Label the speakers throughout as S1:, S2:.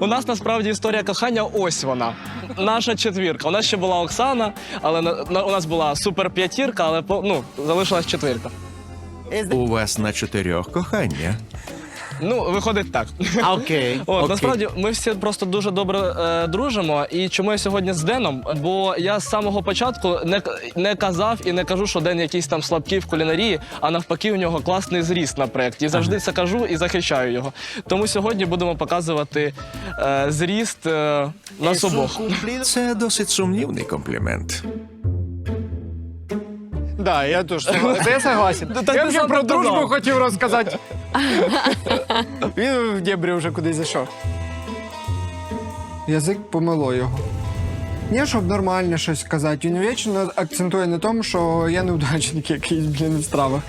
S1: У нас насправді історія кохання ось вона. Наша четвірка. У нас ще була Оксана, але на, на- у нас була супер п'ятірка, але ну, залишилась четвірка.
S2: У вас на чотирьох кохання.
S1: Ну, виходить так.
S3: Окей.
S1: От,
S3: окей.
S1: насправді ми всі просто дуже добре е, дружимо. І чому я сьогодні з Деном? Бо я з самого початку не, к- не казав і не кажу, що Ден якийсь там слабкий в кулінарії, а навпаки, у нього класний зріст на проєкті. І завжди це кажу і захищаю його. Тому сьогодні будемо показувати е, зріст е, нас обох.
S2: Це досить сумнівний комплімент.
S3: Да, я теж я согласен. я
S1: ти
S3: вже
S1: сам
S3: про
S1: так
S3: дружбу
S1: казав.
S3: хотів розказати. Він в дебрі вже кудись зайшов.
S4: Язик помило його. Ні, щоб нормально щось сказати. Він вічно акцентує на тому, що я неудачник якийсь, блін, в стравах.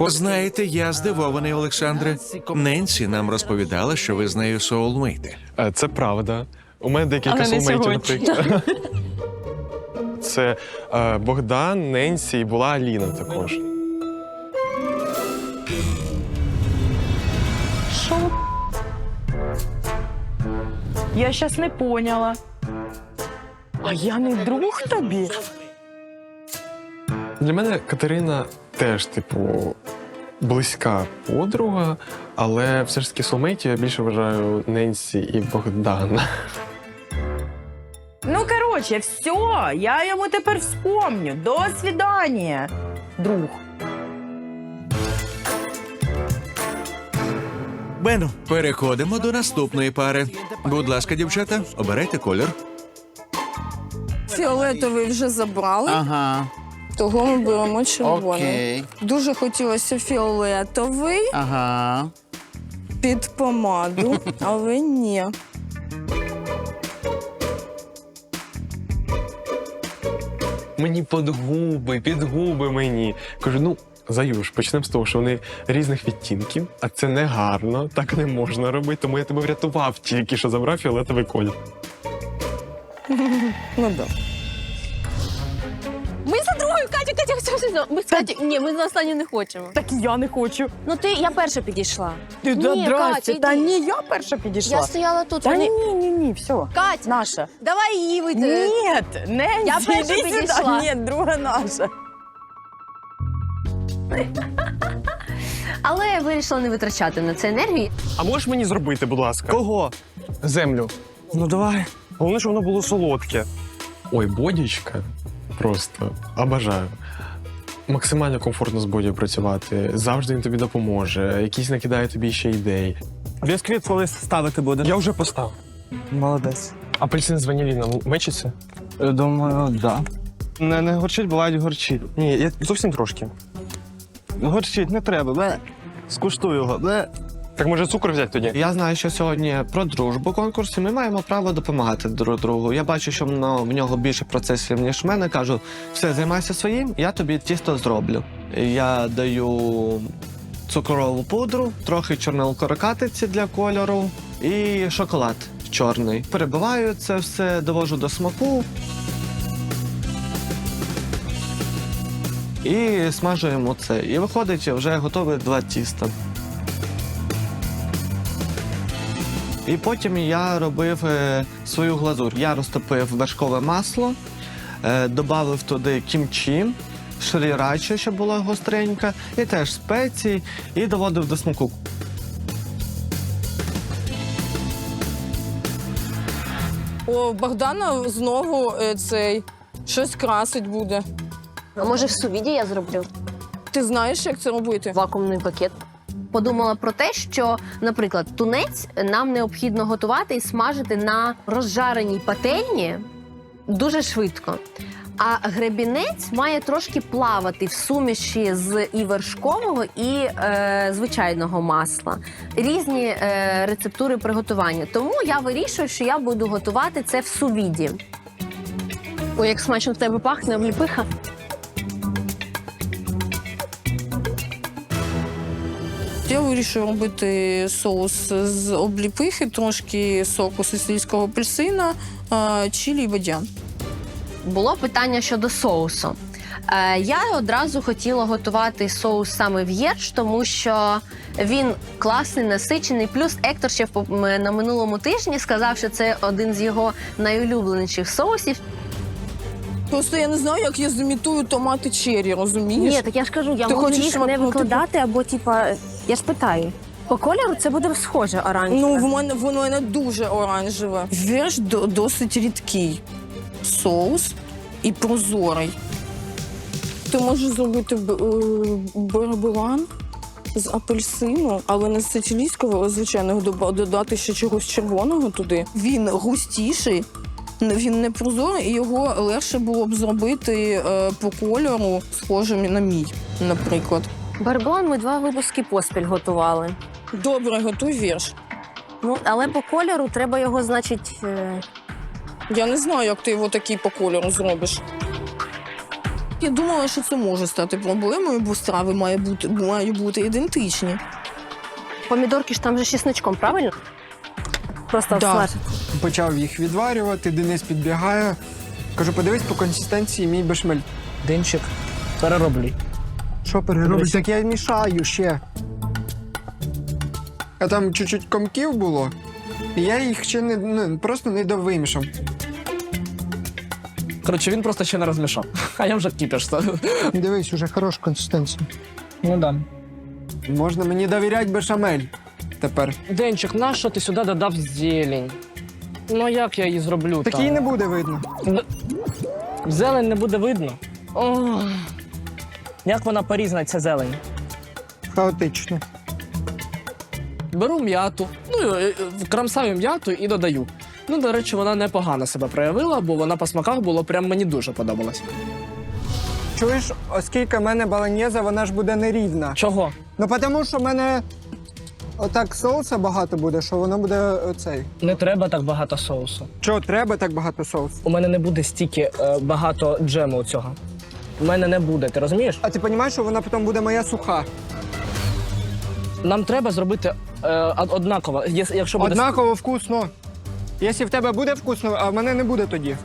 S2: Знаєте, я здивований, Олександре. Ненсі нам розповідала, що ви з нею соулмейти.
S5: Е, Це правда. У мене декілька
S6: Але не
S5: наприклад. Це е, Богдан, Ненсі і була Аліна також.
S6: Я щас не поняла. А я не друг тобі?
S5: Для мене Катерина теж, типу, близька подруга, але все ж таки соулмейтів я більше вважаю Ненсі і Богдана.
S6: Ну, короче, все, я йому тепер вспомню. До свидання, друг.
S2: Бену, переходимо до наступної пари. Будь ласка, дівчата, обирайте колір.
S7: Фіолетовий вже забрали,
S3: Ага,
S7: того ми беремо червоний.
S3: окей.
S7: Дуже хотілося фіолетовий
S3: Ага.
S7: під помаду, але ні.
S5: Мені під губи, під губи мені. Кажу, ну. Заюш, почнемо з того, що вони різних відтінків, а це не гарно, так не можна робити, тому я тебе врятував тільки що забрав фіолетовий колір.
S7: Ну да.
S8: Ми за другою, Катя, Катя, все, все, все. Ми з Каті, ні, ми за останню не хочемо.
S6: Так і я не хочу.
S8: Ну ти, я перша підійшла.
S6: Ти
S8: Ні,
S6: да, здрасте.
S8: Катя,
S6: Та
S8: йди.
S6: ні, я перша підійшла.
S8: Я стояла тут.
S6: Та
S8: Вони...
S6: ні, ні, ні, все.
S8: Кать,
S6: Наша.
S8: давай її вийти.
S6: Ні, не
S8: Я перша підійшла.
S6: Ні, друга наша.
S8: Але я вирішила не витрачати на це енергії.
S5: А можеш мені зробити, будь ласка?
S1: Кого?
S5: Землю.
S1: Ну давай.
S5: Головне, щоб воно було солодке. Ой, бодічка. Просто обожаю. Максимально комфортно з боді працювати. Завжди він тобі допоможе. Якісь накидає тобі ще ідей.
S1: Бісквіт коли ставити буде.
S5: Я вже поставив.
S1: Молодець.
S5: Апельсин з ваніліном мечиться?
S1: Думаю, да. Не, не горчить, бувають горчить.
S5: Ні, я зовсім трошки.
S1: Горчить не треба. Бе. Скуштуй його. Бе.
S5: Так може цукор взяти тоді?
S9: Я знаю, що сьогодні про дружбу конкурс, і ми маємо право допомагати друг другу. Я бачу, що в в нього більше процесів, ніж в мене. Кажу, все, займайся своїм, я тобі тісто зроблю. Я даю цукрову пудру, трохи чорнилкорокатиці для кольору і шоколад чорний. Перебиваю це все, довожу до смаку. І смажуємо це. І виходить вже готові два тіста. І потім я робив е, свою глазур. Я розтопив вершкове масло, е, додав туди кімчі, шрірачі, щоб була гостренька, і теж спеції, і доводив до смаку.
S7: О, Богдана знову е, цей щось красить буде.
S8: А може в сувіді я зроблю
S7: Ти знаєш, як це робити?
S8: вакуумний пакет? Подумала про те, що, наприклад, тунець нам необхідно готувати і смажити на розжареній пательні дуже швидко. А гребінець має трошки плавати в суміші з і вершкового, і е, звичайного масла. Різні е, рецептури приготування. Тому я вирішую, що я буду готувати це в сувіді. Ой, як смачно в тебе пахне, обліпиха.
S7: Я вирішую робити соус з обліпихи, трошки соку сицилійського апельсина, чилі і бадян.
S8: Було питання щодо соусу. Е, Я одразу хотіла готувати соус саме в'єрш, тому що він класний, насичений. Плюс Ектор ще в на минулому тижні сказав, що це один з його найулюбленіших соусів.
S7: Просто я не знаю, як я зімітую томати чері, розумієш?
S10: Ні, так я ж кажу, я
S7: Ти
S10: можу їх не викладати, або типа. Я ж питаю. По кольору це буде схоже оранжеве.
S7: Ну, в мене воно мене дуже оранжеве. Вірш до- досить рідкий. Соус і прозорий. Ти можеш зробити б- е, барабулан з апельсину, але не з сицилійського, звичайного доба- додати ще чогось червоного туди. Він густіший, він не прозорий, і його легше було б зробити е, по кольору, схожим на мій, наприклад.
S10: Барбон ми два випуски поспіль готували.
S7: Добре, готуй вірш.
S10: Ну, але по кольору треба його, значить. е,
S7: Я не знаю, як ти його такий по кольору зробиш. Я думала, що це може стати проблемою, бо страви має бути, мають бути ідентичні.
S8: Помідорки ж там же з чесничком, правильно?
S10: Просто
S7: Да.
S10: смаж.
S4: Почав їх відварювати, Денис підбігає. Кажу, подивись по консистенції мій бешмель.
S1: Денчик, перероблюй.
S4: Що перероблю?
S1: Дивись.
S4: Так я мішаю ще. А там чуть-чуть комків було, і я їх ще не ну, просто не довимішав.
S1: Коротше, він просто ще не розмішав. А я вже кипіш ставив.
S4: Дивись, уже хороша консистенція.
S1: Ну да.
S4: Можна мені довіряти бешамель тепер.
S1: Денчик, нащо ти сюди додав зелень? Ну як я її зроблю?
S4: Так
S1: там?
S4: її не буде видно.
S1: Зелень не буде видно. Ох. Як вона порізна, ця зелень?
S4: Хаотично.
S1: Беру м'яту, ну е, е, крамсаю м'яту і додаю. Ну, до речі, вона непогано себе проявила, бо вона по смаках було прям мені дуже подобалась.
S4: Чуєш, оскільки в мене баланьєза, вона ж буде нерівна.
S1: Чого?
S4: Ну тому що в мене отак соуса багато буде, що воно буде оцей.
S1: Не треба так багато соусу.
S4: Чого треба так багато соусу?
S1: У мене не буде стільки е, багато джему цього. У мене не буде, ти розумієш?
S4: А ти розумієш, що вона потім буде моя суха?
S1: Нам треба зробити е, од- однаково. Єс- Якщо буде
S4: Однаково вкусно. Якщо в тебе буде вкусно, а в мене не буде тоді.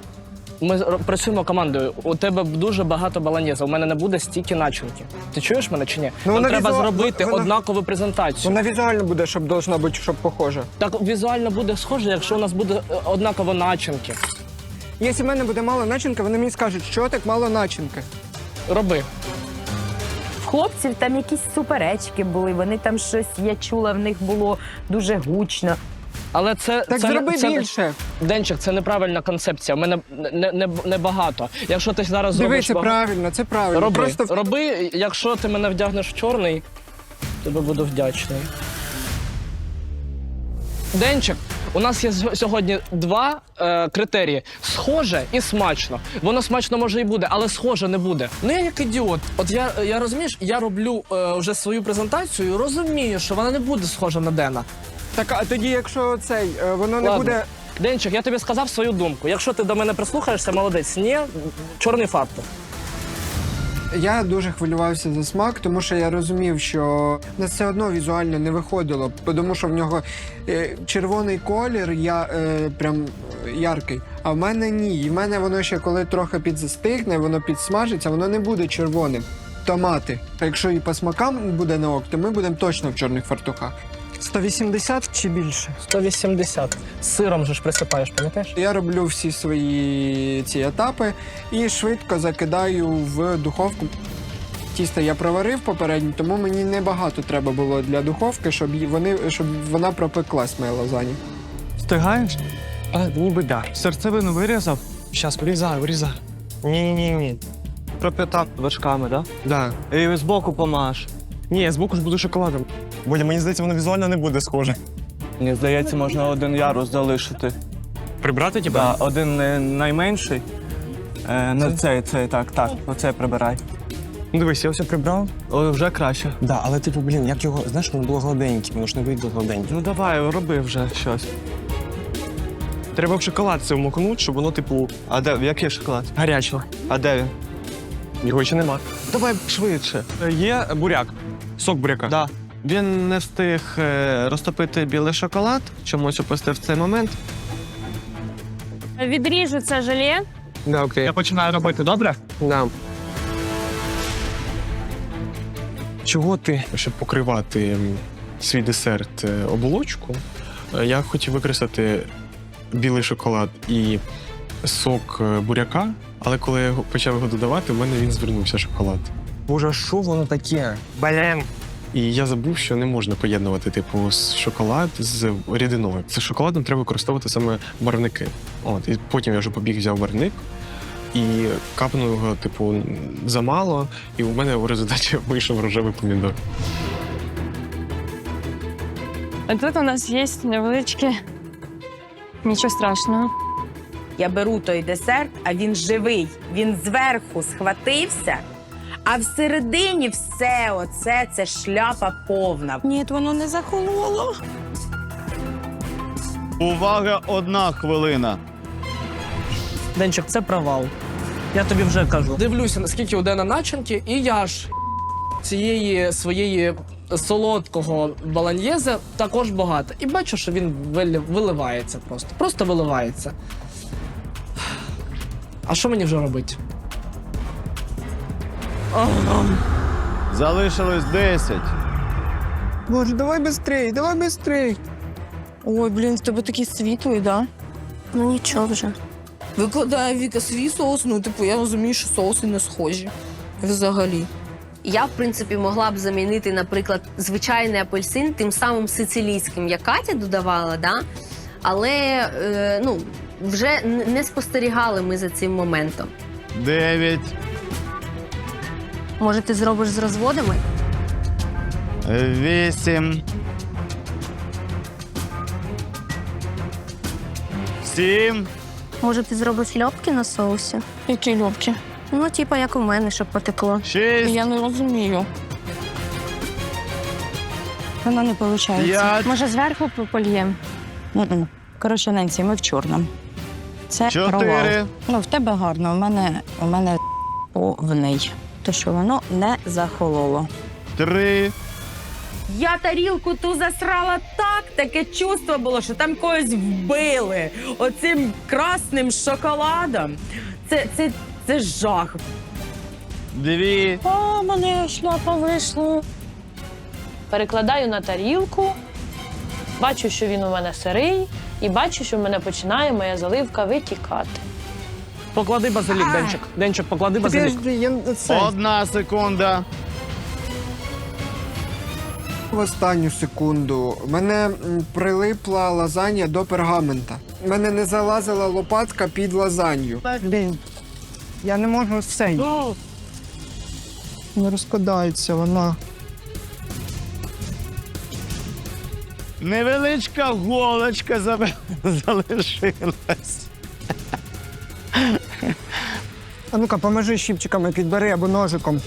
S1: Ми працюємо командою. У тебе дуже багато баланєза. У мене не буде стільки начинки. Ти чуєш мене чи ні?
S4: Ну,
S1: Нам
S4: вона
S1: треба
S4: візуа-
S1: зробити
S4: вона-
S1: однакову презентацію.
S4: Вона візуально буде, щоб должна бути, щоб похоже.
S1: Так візуально буде схоже, якщо у нас буде е, однаково начинки.
S4: Якщо в мене буде мало начинки, вони мені скажуть, що так мало начинки.
S1: Роби.
S6: Хлопців там якісь суперечки були. Вони там щось, я чула, в них було дуже гучно.
S1: Але це
S4: Так
S1: це,
S4: зроби
S1: це,
S4: більше.
S1: Денчик, це неправильна концепція. У мене не, не, не багато. Якщо ти зараз
S4: Диви,
S1: зробиш
S4: це
S1: багато-
S4: правильно, це правильно.
S1: роби.
S4: Просто
S1: роби, якщо ти мене вдягнеш в чорний, тобі буду вдячний. Денчик, у нас є з- сьогодні два е, критерії: схоже і смачно. Воно смачно може і буде, але схоже не буде. Ну я як ідіот. От я, я розумієш, я роблю е, вже свою презентацію, і розумію, що вона не буде схожа на Дена.
S4: так, а тоді, якщо цей, е, воно не
S1: Ладно.
S4: буде.
S1: Денчик, я тобі сказав свою думку. Якщо ти до мене прислухаєшся, молодець. Ні, чорний фактор.
S4: Я дуже хвилювався за смак, тому що я розумів, що на все одно візуально не виходило, тому що в нього е, червоний колір, я е, прям яркий. А в мене ні. І в мене воно ще коли трохи підзастигне, воно підсмажиться, воно не буде червоним. Томати. А якщо і по смакам буде на ок, то ми будемо точно в чорних фартухах. 180 чи більше?
S1: 180. З сиром же ж присипаєш, пам'ятаєш?
S4: Я роблю всі свої ці етапи і швидко закидаю в духовку. Тісто я проварив попередньо, тому мені небагато треба було для духовки, щоб її- вони щоб вона пропеклась моя лазані.
S3: Встигаєш? А, ніби да. Серцевину вирізав. Щас вирізаю, вирізаю. Ні-ні-ні.
S9: Пропитав вершками, да?
S3: Да.
S9: І збоку помаш.
S3: Ні, збоку ж буду шоколадом. Бодя, мені здається, воно візуально не буде схоже.
S9: Мені здається, можна один ярус залишити.
S3: Прибрати тебе?
S9: Да, один не найменший. Е, ну, цей, цей, так, так. Оце прибирай.
S3: Ну дивись, я все прибрав.
S9: О, вже краще.
S3: Да, але типу, блін, як його, знаєш, воно було гладеньке, воно ж не вийде гладеньке.
S9: Ну давай, роби вже щось.
S3: Треба в шоколад це вмокнути, щоб воно, типу,
S9: А де який шоколад?
S3: гаряче.
S9: А де він?
S3: Його ще нема.
S9: Давай швидше.
S3: Е, Є буряк. Сок буряка.
S9: Да. Він не встиг е, розтопити білий шоколад, чомусь опустив цей момент.
S10: Відріжу це желе.
S3: Да, окей.
S1: Я починаю робити, добре?
S3: Да. Чого ти?
S5: Щоб покривати свій десерт е, оболочку, е, я хотів використати білий шоколад і сок буряка, але коли я його- почав його додавати, в мене він звернувся шоколад.
S3: Боже, що воно таке? Блін.
S5: І я забув, що не можна поєднувати типу шоколад з рідиною. З шоколадом треба використовувати саме барвники. От і потім я вже побіг, взяв барвник і капнув його, типу, замало, і у мене у результаті вийшов рожевий помідор.
S10: А тут у нас є невеличке. Нічого страшного.
S6: Я беру той десерт, а він живий. Він зверху схватився, а всередині все оце це шляпа повна.
S7: Ні, воно не захололо.
S11: Увага, одна хвилина.
S1: Денчик, це провал. Я тобі вже кажу. Дивлюся, наскільки у Дена начинки, і я ж цієї своєї солодкого баланьєзе також багато. І бачу, що він виливається просто. Просто виливається. А що мені вже робити?
S11: Залишилось 10.
S4: Боже, давай быстрей, давай быстрей.
S7: Ой, блін, в тебе такий світлий, да?
S10: Ну нічого вже.
S7: Викладає Віка свій соус, ну, типу, я розумію, що соуси не схожі. Взагалі.
S8: Я, в принципі, могла б замінити, наприклад, звичайний апельсин тим самим сицилійським, як Катя додавала, да? але е, ну, вже не спостерігали ми за цим моментом.
S11: 9.
S10: Може, ти зробиш з розводами?
S11: 8. 7.
S10: Може, ти зробиш льопки на соусі?
S7: Які льопки?
S10: Ну, типа, як у мене, щоб потекло.
S11: 6.
S7: Я не розумію. Воно не виходить.
S11: 5.
S10: Може, зверху польєм?
S7: Коротше, Ненсі, ми в чорному. Це
S11: 4.
S7: Ну, в тебе гарно, у мене, у мене повний. То що воно не захололо.
S11: 3.
S6: Я тарілку ту засрала так, таке чувство було, що там когось вбили оцим красним шоколадом. Це, це, це жах.
S11: 2.
S7: О, мене шляпа вийшла.
S12: перекладаю на тарілку, бачу, що він у мене сирий, і бачу, що в мене починає моя заливка витікати.
S1: Поклади базилік, Денчик. Денчик, поклади базилік.
S4: Це,
S11: Одна секунда.
S4: в останню секунду мене м, прилипла лазанья до пергамента. Мене не залазила лопатка під лазанью. Блін, я не можу все. Не розкладається вона.
S11: Невеличка голочка за- залишилась.
S4: А ну-ка, поможи щіпчиками, підбери або ножиком.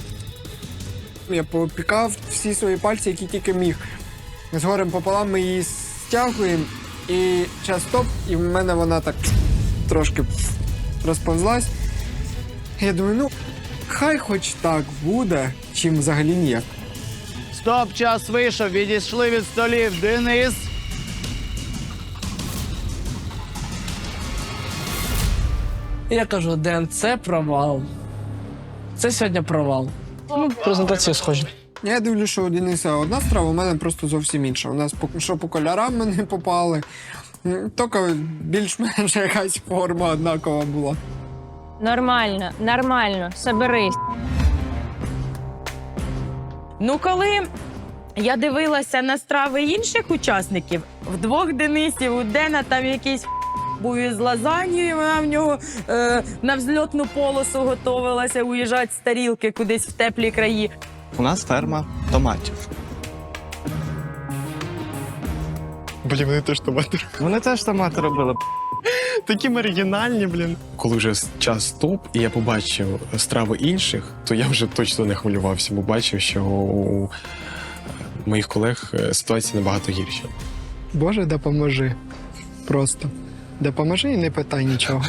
S4: Я попікав всі свої пальці, які тільки міг. З горем пополам ми її стягуємо, і час стоп, і в мене вона так трошки розповзлась. Я думаю, ну, хай хоч так буде, чим взагалі ніяк.
S11: Стоп, час вийшов, відійшли від столів. Денис.
S1: І я кажу, Ден, це провал. Це сьогодні провал. Ну, презентації схожі.
S4: Я дивлюся, що у Дениса одна страва, у мене просто зовсім інша. У нас що по кольорам ми не попали, м, тільки більш-менш якась форма однакова була.
S10: Нормально, нормально, соберись.
S6: Ну, коли я дивилася на страви інших учасників, в двох Денисів, у Дена там якийсь був із лазаньєю, вона в нього е, на взльотну полосу готувалася уїжджати з тарілки кудись в теплі краї.
S9: У нас ферма томатів.
S5: Блін, вони теж томати.
S9: Вони теж томати робили.
S5: Такі оригінальні, блін. Коли вже час стоп, і я побачив страви інших, то я вже точно не хвилювався, бо бачив, що у моїх колег е, ситуація набагато гірша.
S4: Боже, допоможи. Просто. Допоможи і не питай нічого.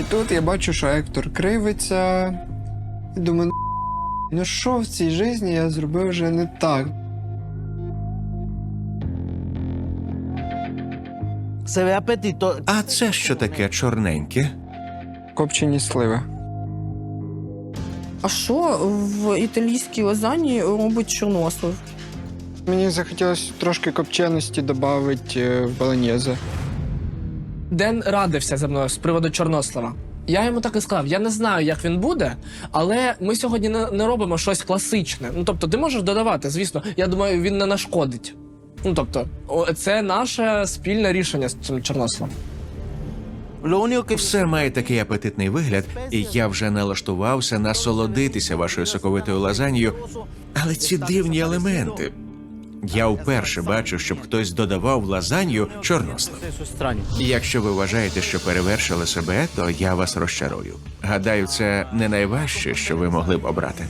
S4: І тут я бачу, що Ектор кривиться. І думаю, ну що в цій житті я зробив вже не так.
S2: А це що таке чорненьке?
S4: Копчені сливи.
S7: А що в італійській лазані робить чорнослив?
S4: Мені захотілося трошки копченості додати в баланьєзе.
S1: Ден радився зі мною з приводу Чорнослава. Я йому так і сказав: я не знаю, як він буде, але ми сьогодні не, не робимо щось класичне. Ну тобто, ти можеш додавати, звісно, я думаю, він не нашкодить. Ну тобто, це наше спільне рішення з цим Чорнославом.
S2: Все має такий апетитний вигляд, і я вже налаштувався насолодитися вашою соковитою лазаньєю. Але ці дивні елементи. Я вперше бачу, щоб хтось додавав в лазанью чорнослив. Якщо ви вважаєте, що перевершили себе, то я вас розчарую. Гадаю, це не найважче, що ви могли б обрати.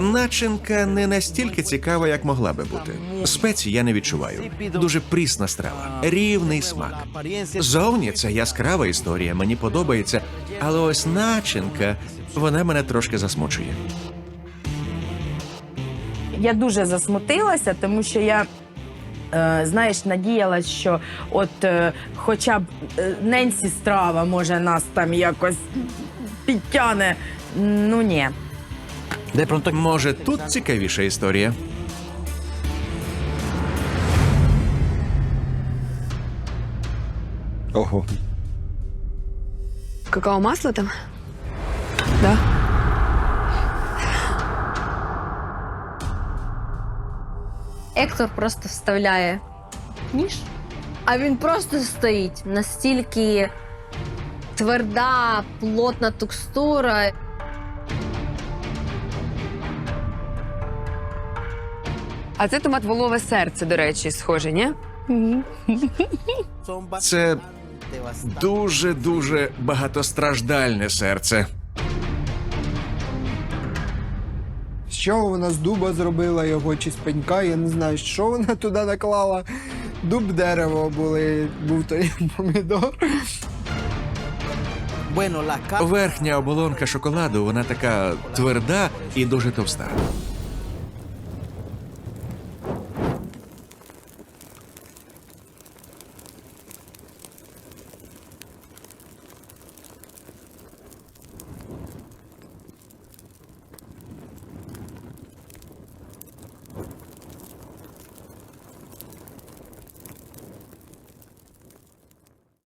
S2: Начинка не настільки цікава, як могла би бути. Спецій я не відчуваю. Дуже прісна страва, рівний смак. Зовні це яскрава історія, мені подобається, але ось начинка, вона мене трошки засмучує.
S6: Я дуже засмутилася, тому що я. е, Знаєш, надіялась, що от е, хоча б е, Ненсі страва може нас там якось підтягне. Ну ні.
S2: Може, тут цікавіша історія.
S4: Ого.
S10: Какао масло там? Да.
S8: Ектор просто вставляє ніж, а він просто стоїть настільки тверда, плотна текстура.
S10: А це томат волове серце, до речі, схоже, ні?
S2: Це дуже дуже багатостраждальне серце.
S4: З чого вона з дуба зробила його чи з пенька, я не знаю, що вона туди наклала. Дуб дерево були, був той помідор.
S2: Верхня оболонка шоколаду, вона така тверда і дуже товста.